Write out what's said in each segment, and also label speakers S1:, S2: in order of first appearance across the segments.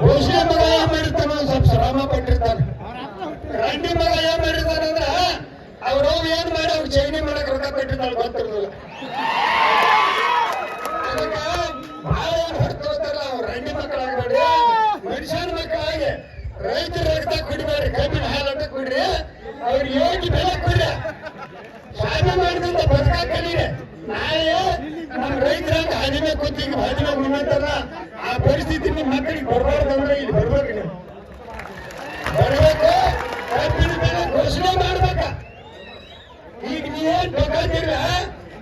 S1: ಘೋಷಣೆ ಮಗ ಏನ್ ಮಾಡಿರ್ತಾನ ಸ್ವಲ್ಪ ಶ್ರಮ ಪಟ್ಟಿರ್ತಾನೆ. ರಂಡಿ ಮಗ ಏನ್ ಮಾಡಿರ್ತಾನ ಅಂದ್ರ ಅವ್ರ ಏನ್ ಮಾಡಿ ಅವ್ರ ಚೈನಿ ಮಾಡಕ್ ರೊಕ್ಕ ಕೊಟ್ಟಿರ್ತಾಳೆ ಗೊತ್ತಿರ್ಲಿಲ್ಲ. ಅದಕ್ಕ ಬಹಳ ಏನ್ ಹೊಡ್ಕೋತಾರಲ್ಲ ಅವ್ರ ರಂಡಿ ರೈತರ ರಕ್ತ ಕುಡಿಬೇಡ್ರಿ, ಕಬ್ಬಿನ ಅಂತ ಕುಡ್ರಿ ಅವ್ರ ಯೋಗಿ ಬೆಲೆ ಕೊಡ್ರಿ. ಸಾಧನೆ ಮಾಡಿದಂತ ಬದುಕ ಕಲೀರಿ. ನಾಳೆ ನಮ್ಮ ರೈತರ ಹದಿಮೆ ಕೂತಿಗೆ ಹದಿಮೆ ನಿಮ್ಮಂತಲ್ಲ ಆ ಪರಿಸ್ಥಿತಿ ನಿಮ್ಮ ಮಕ್ಕಳಿಗೆ ಬರಬಾರ್ದು ಅಂದ್ರೆ ಇಲ್ಲಿ ಬರ್ಬೇಕು ನೀವು. ಬರಬೇಕು, ಕಬ್ಬಿನ ಮೇಲೆ ಘೋಷಣೆ ಮಾಡ್ಬೇಕ. ಈಗ ನೀವೇನ್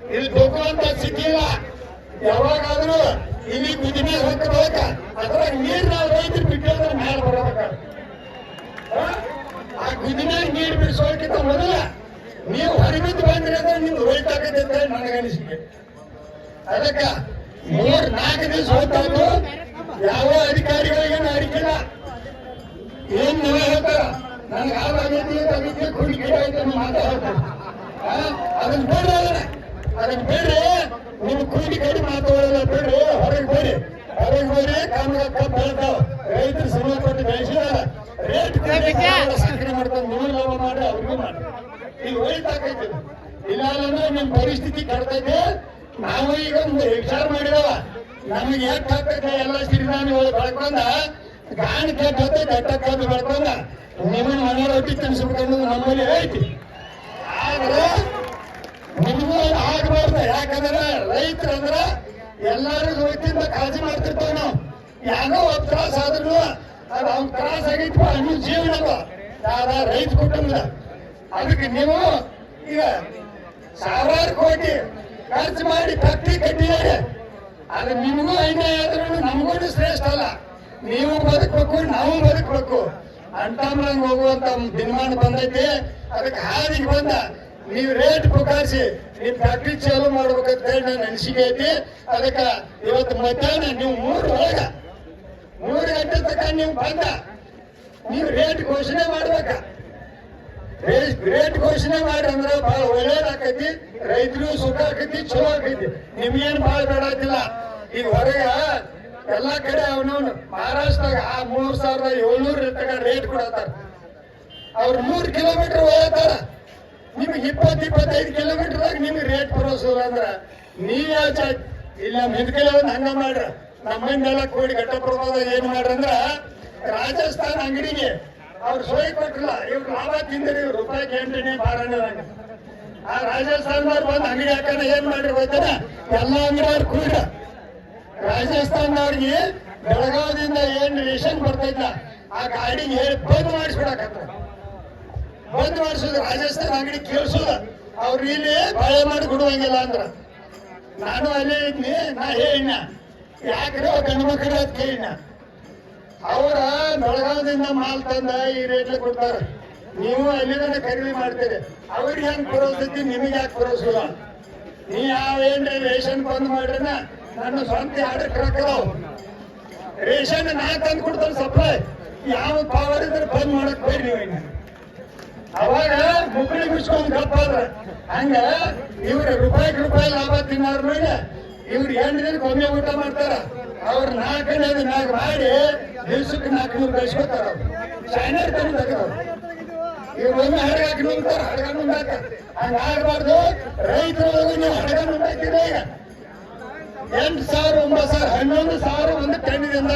S1: ಇಲ್ಲಿ ಬೇಕಾದಂತ ಸ್ಥಿತಿ ಇಲ್ಲ ಯಾವಾಗಾದ್ರೂ ಇಲ್ಲಿ ಕುದಿಮೆ ಹೋಗ್ಬೇಕ ಅದ್ರಾಗ ನೀರ್ ನಾವು ರೈತರು ಬಿಟ್ಟೋದ್ರೆ ಮೇಲೆ ಬರಬೇಕ. ಆ ಗುದಿನಾಗ ನೀರು ಬಿಡಿಸೋಕ್ಕಿಂತ ಮೊದಲ ನೀವು ಹೊರಬಿದ್ದು ಬಂದ್ರೆ ಅಂದ್ರೆ ನಿಮ್ಗೆ ಹೋಯ್ತಾಕತ್ತೆ ಅಂತ ಹೇಳಿ ನನಗೆ ಅನಿಸಿಕೆ ಅದಕ್ಕ ಮೂರ್ ನಾಲ್ಕು ದಿವಸ ಹೋಗ್ತಾನು ಯಾವ ಅಧಿಕಾರಿಗಳಿಗೇನು ಅರಿಕಿಲ್ಲ ಏನ್ ನೀವೇ ಹೇಳ್ತಾರ? ನನ್ಗೆ ಆವಾಗೈತಿ ಅದಕ್ಕೆ ಕುಡಿ ಗಿಡ ಐತೆ ಮಾತಾ ಹೇಳ್ತಾರೆ. ಅದನ್ನ ಬೇಡ್ರಿ ಅದನ್ನ ಬೇಡ್ರಿ. ನಿಮ್ ಕಡಿ ಮಾತಾಡೋಲ್ಲ ಬೇಡ್ರಿ. ಹೊರಗೆ ಬಿಡಿ ಹೊರಗೆ ಹೋಗಿ ಕಮ್ಮಿ ಕಬ್ಬು ಬೆಳ್ತಾವ ರೈತರು ಸಂಬಂಧಪಟ್ಟು ಬೆಳೆಸಿದಾರ ರೇಟ್ ಸಕ್ಕರೆ ಮಾಡ್ಕೊಂಡು ನೀವು ಲಾಭ ಮಾಡಿ ಅವ್ರಿಗೂ ಮಾಡಿ. ಈಗ ಹೋಯ್ತಾಕೈತಿ ಇಲ್ಲ ಅಂದ್ರೆ ನಿಮ್ ಪರಿಸ್ಥಿತಿ ಕೆಡ್ತೈತಿ. ನಾವು ಈಗ ವಿಚಾರ ಮಾಡಿದವ. ನಮಗೆ ಎಷ್ಟು ಹತ್ತಕ್ಕೆ ಎಲ್ಲ ಸಿರಿಧಾನ್ಯಗಳು ಬೆಳ್ಕೊಂಡ ಗಾಣ ಕೆಟ್ಟ ದಟ್ಟ ಕಬ್ಬು ಬೆಳ್ಕೊಂಡ, ನಿಮ್ಮನ್ನ ಮನೆ ರೊಟ್ಟಿ ತಿನ್ಸ್ಬೇಕು ನಮ್ಮಲ್ಲಿ ಐತಿ. ಆದ್ರೆ ನಿಮಗೂ ಆಗಬಾರ್ದು. ಯಾಕಂದ್ರೆ ರೈತರಂದ್ರ ಎಲ್ಲಾರು ರೈತರಿಂದ ಕಾಳಜಿ ಮಾಡ್ತಿರ್ತೇವೆ ನಾವು. ಯಾರೋ ಒಂದು ತ್ರಾಸ ಆದ್ರೂ ಅದು ಅವ್ನ ತ್ರಾಸ ಆಗೈತಿ ಅನ್ನೋ ಜೀವನ ಯಾರ ರೈತ ಕುಟುಂಬದ ಅದಕ್ಕೆ ನೀವು ಈಗ ಸಾವಿರಾರು ಕೋಟಿ ಖರ್ಚು ಮಾಡಿ ಫ್ಯಾಕ್ಟ್ರಿ ಕಟ್ಟಿದ್ದಾರೆ. ಅದು ನಿಮಗೂ ಅನ್ಯಾಯ ಆದ್ರೂ ನಮಗೂ ಶ್ರೇಷ್ಠ ಅಲ್ಲ. ನೀವು ಬದುಕಬೇಕು, ನಾವು ಬದುಕಬೇಕು. ಅಂಟಾಮ್ರಂಗ್ ಹೋಗುವಂತ ದಿನಮಾನ ಬಂದೈತಿ. ಅದಕ್ಕೆ ಹಾದಿಗೆ ಬಂದ. ನೀವು ರೇಟ್ ಪುಕಾರಿಸಿ ನಿಮ್ ಫ್ಯಾಕ್ಟ್ರಿ ಚಾಲು ಮಾಡ್ಬೇಕಂತ ಹೇಳಿ ನನ್ನ ಅನಿಸಿಕೆ ಐತಿ. ಅದಕ್ಕ ಇವತ್ತು ಮಧ್ಯಾಹ್ನ ನೀವು ಮೂರು ಒಳಗ, ಮೂರು ಗಂಟೆ ತನಕ ನೀವು ಬಂದ. ನೀವು ರೇಟ್ ಘೋಷಣೆ ಮಾಡ್ಬೇಕ. ರೇಟ್ ಘೋಷಣೆ ಮಾಡಿ ಅಂದ್ರೆ ಬಹಳ ಒಳ್ಳೇದಾಕೈತಿ, ರೈತರು ಸುಖ ಆಕೈತಿ ಚಲೋ ಆಕೈತಿ. ನಿಮ್ಗೇನ್ ಬಹಳ ಬೇಡಾತಿಲ್ಲ ಈಗ ಹೊರಗೆ ಎಲ್ಲಾ ಕಡೆ ಅವನವನು ಮಹಾರಾಷ್ಟ್ರದಾಗ ಆ ಮೂರ್ ಸಾವಿರದ ಏಳ್ನೂರ ರೇಟ್ ಕೊಡತ್ತಾರ. ಅವ್ರು ನೂರ್ ಕಿಲೋಮೀಟರ್ ಹೋಗತ್ತಾರ ನಿಮ್ಗೆ ಇಪ್ಪತ್ ಇಪ್ಪತ್ತೈದು ಕಿಲೋಮೀಟರ್ದಾಗ ನಿಮ್ಗೆ ರೇಟ್ ಬರೋಸಿಲ್ಲ ಅಂದ್ರ ನೀವ್ ಯಾವ ಇಲ್ಲ ನಮ್ಮ ಹಿಂದ್ಕಲೆ ಒಂದ್ ಹಂಗ ಮಾಡ್ರ. ನಮ್ಮಿಂದೆಲ್ಲ ಕೂಡಿ ಘಟ್ಟಪ್ರಭಾವದಾಗ ಏನ್ ಮಾಡ್ರಂದ್ರ ರಾಜಸ್ಥಾನ ಅಂಗಡಿಗೆ ಅವ್ರು ಸೋಯ್ ಕೊಟ್ಟಿಲ್ಲ ಇವ್ರು ಲಾಭ ತಿಂದ್ರಿ, ಇವ್ರು ರೂಪಾಯಿ ಎಂಟನೇ ಬಾರಣ್ಣದಾಗ ಆ ರಾಜಸ್ಥಾನದವ್ರು ಬಂದು ಅಂಗಡಿ ಹಾಕೋಣ ಏನ್ ಮಾಡ್ರಿ ಗೊತ್ತಾನೆ? ಎಲ್ಲ ಅಂಗಡಿಯವ್ರು ಕೂಡ ರಾಜಸ್ಥಾನದವ್ರಿಗೆ ಬೆಳಗಾವದಿಂದ ಏನ್ ರೇಷನ್ ಬರ್ತೈತ ಆ ಗಾಡಿಗೆ ಹೇಳಿ ಬಂದ್ ಮಾಡಿಸ್ಬಿಡಕತ್ತ ಬಂದ್ ಮಾಡಿಸೋದು ರಾಜಸ್ಥಾನ ಅಂಗಡಿ ಕೇಳಿಸೋದು ಅವ್ರು ಇಲ್ಲಿ ಬಾಳೆ ಮಾಡಿ ಕೊಡುವಂಗಿಲ್ಲ ಅಂದ್ರ. ನಾನು ಅಲ್ಲೇ ಇದ್ನಿ, ನಾ ಹೇಳಿನ ಯಾಕ್ರೆ ಗಂಡು ಮಕ್ಕಳು ಅಂತ ಕೇಳಿನ ಅವರ ಬೆಳಗಾವದಿಂದ ಮಾಲ್ ತಂದ ಈ ರೇಟ್ ಕೊಡ್ತಾರೆ. ನೀವು ಅಲ್ಲಿಂದ ಖರೀದಿ ಮಾಡ್ತೀರಿ. ಅವ್ರಿಗೆ ಹೆಂಗ್ ಪುರೋಸ್ತೈತಿ ನಿಮಗೆ ಯಾಕೆ ಪುರೋಸಿಲ್ಲ ನೀ ಯಾವ ಏನ್ ರೇಷನ್ ಬಂದ್ ಮಾಡ್ರಿನ, ನನ್ನ ಸ್ವಂತ ಆರ್ಡರ್ ಅದಾವ ರೇಷನ್ ನಾ ತಂದು ಕೊಡ್ತಾರೆ ಸಪ್ಲೈ ಯಾವ ಪವರ್ ಇದ್ರೆ ಬಂದ್ ಮಾಡಕ್ ಬೇಡ ನೀವು. ಅವಾಗ ಮುಕ್ಕಳಿ ಮುಚ್ಕೊಂಡ್ ಗಪ್ಪ ಹಂಗ ಇವ್ರ ರೂಪಾಯಿ ರೂಪಾಯಿ ಲಾಭ ತಿನ್ನಾರ ಮೇಲೆ ಇವ್ರು ಏನ್ ಒಮ್ಮೆ ಊಟ ಮಾಡ್ತಾರ? ಅವ್ರ ನಾಲ್ಕನೇ ನಾಲ್ಕು ಮಾಡಿ ದೇಶಕ್ಕೆ ನಾಲ್ಕುನೂರು ಬೆಳೆಸ್ಕೊತಾರ ಶೈನರ್ ತಂದು ತೆಗೆದವ್ರು ಇವ್ರು ಒಮ್ಮೆ ಹಡಗ ಹಾಕಿ ನುಂಗ್ತಾರ ಹಡಗ ನುಂಗಾಕ ಹಂಗ ಆಗ್ಬಾರ್ದು. ರೈತರು ನೀವು ಹಡಗ ನುಂಗಾಕಿದ್ರೆ ಈಗ. ಎಂಟು ಸಾವಿರ, ಒಂಬತ್ತು ಸಾವಿರ, ಹನ್ನೊಂದು ಸಾವಿರ ಒಂದು ಟನ್ನಿದಿಂದ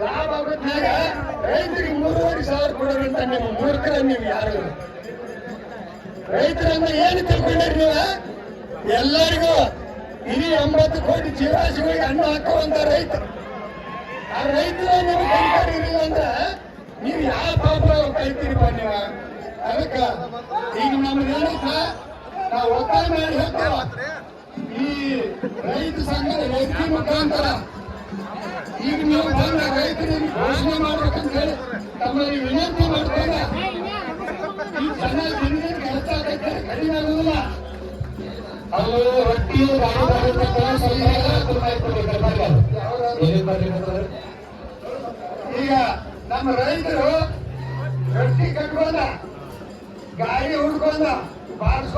S1: ಲಾಭ ಆಗೋದ್ನಾಗ ರೈತರಿಗೆ ಮೂರುವರೆ ಸಾವಿರ ಕೊಡೋದಂತ ನಿಮ್ಮ ಮೂರ್ಖರ ನೀವು ಯಾರು? ರೈತರನ್ನ ಏನು ತಿಳ್ಕೊಂಡ್ರಿ ನೀವು? ಎಲ್ಲರಿಗೂ ಇಡೀ ಎಂಬತ್ತು ಕೋಟಿ ಜೀವರಾಶಿಗಳಿಗೆ ಹಣ್ಣು ಹಾಕುವಂತ ರೈತ. ಆ ರೈತರ ನೀವು ಕೈಕೊಂಡಿರಲಿಲ್ಲ ಅಂದ್ರೆ ನೀವು ಯಾವ ಪಾಪ ಕೈತೀರಿಪ್ಪ ನೀವು. ಅದಕ್ಕ ಈಗ ನಮ್ಗೆ ಏನಪ್ಪ ನಾವು ಒತ್ತಾಯ ಮಾಡಿ ಹೇಳ್ತೇವ. ಈ ರೈತ ಸಂಘದ ವ್ಯಕ್ತಿ ಮುಖಾಂತರ ಈಗ ನೀವು ಬಂದ ರೈತರಿಗೆ ಘೋಷಣೆ ಮಾಡ್ಬೇಕಂತ ಹೇಳಿ ತಮ್ಮಲ್ಲಿ ವಿನಂತಿ ಮಾಡ್ತಾರೆ
S2: ಬರ್ಲಿಕ್ಕಂತಂದ್ರೆ
S1: ಈಗ ನಮ್ಮ ರೈತರು ಗಟ್ಟಿ ಕಟ್ಕೊಂಡ ಗಾಡಿ ಹುಡ್ಕೊಂಡ ಬಾರಿಸ್ಕೊಂಡ